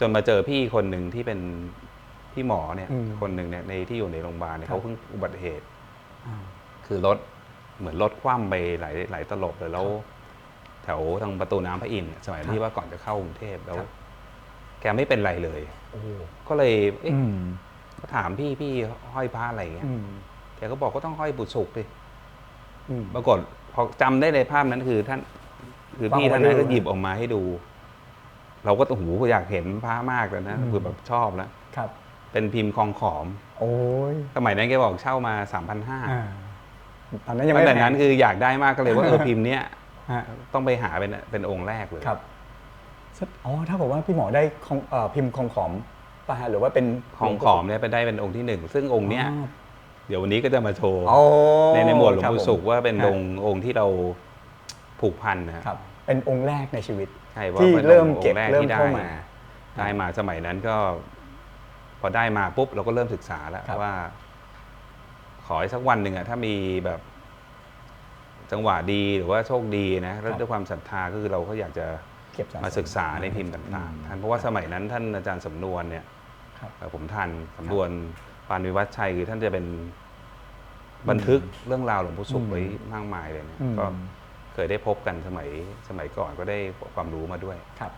จนมาเจอพี่คนหนึ่งที่เป็นพี่หมอเนี่ยอืมคนหนึ่งเนี่ยในที่อยู่ในโรงพยาบาลเนี่ยครับ เขาเพิ่งอุบัติเหตุ อ่า คือรถเหมือนรถคว่ำไปหลายหลายตลบเลยแล้ว แถวทางประตูน้ำพระอินทร์สมัยครับที่ว่าก่อนจะเข้ากรุงเทพแล้ว ครับ แกไม่เป็นไรเลย โอ้ก็เลยเอ๊ะอืมก็ถามพี่พี่ห้อยพระอะไรอย่างเงี้ยอืมแกก็บอกก็ต้องห้อยบุตรสุกดิอืม ปรากฏพอจำได้ในภาพนั้นคือท่าน คือพี่วางไว้ท่านนั้นดูก็หยิบออกมาให้ดู เราก็โอ้โหอยากเห็นพระมากเลยนะอืม คือแบบชอบแล้ว ครับ เป็นพิมพ์คองขอม โอ้ยสมัยนั้นแกบอกเช่ามา 3 5 0อ่า0ตอนนั้นยังตั้ไม่งแต่แพงนั้นคืออยากได้มากก็เลยว่าเออพิมพ์เนี้ยฮะต้องไปหาเป็นเป็นองค์แรกเลย ครับอ๋อถ้าบอกว่าพี่หมอได้ของเอ่อพิมพ์ของขอมป่ะฮะหรือว่าเป็นของขอมเนี่ยไปได้เป็นองค์ที่หนึ่งซึ่งองค์เนี้ยอ๋อเดี๋ยววันนี้ก็จะมาโชว์โอ้ในในหมวดหลวงครับปู่ผมสุขว่าเป็นฮะ องค์องค์ที่เรา ผูกพันนะครับ เป็นองค์แรกในชีวิต ใช่ว่าที่เป็นเริ่มองค์เก็บแรกเริ่มที่ได้เข้ามาได้มาสมัยนั้นก็ พอได้มาปุ๊บเราก็เริ่มศึกษาแล้วครับว่า ขอให้สักวันหนึ่งอะถ้ามีแบบ จังหวะดีหรือว่าโชคดีนะแล้วด้วยความศรัทธาก็คือเราก็อยากจะเก็บสะสมาศึกษาในพิมพ์ต่างๆท่านเพราะว่าสมัยนั้นท่านอาจารย์สำนวนเนี่ยครับเอ่อผมทันสำนวนปานวิวัฒน์ชัยคือท่านจะเป็นบันทึกเรื่องราวหลวงปู่สุขอืมไว้มากมายเลยเนี่ยอืมก็เค ยได้พบกันสมัยสมัยก่อนก็ได้ความรู้มาด้วยครับ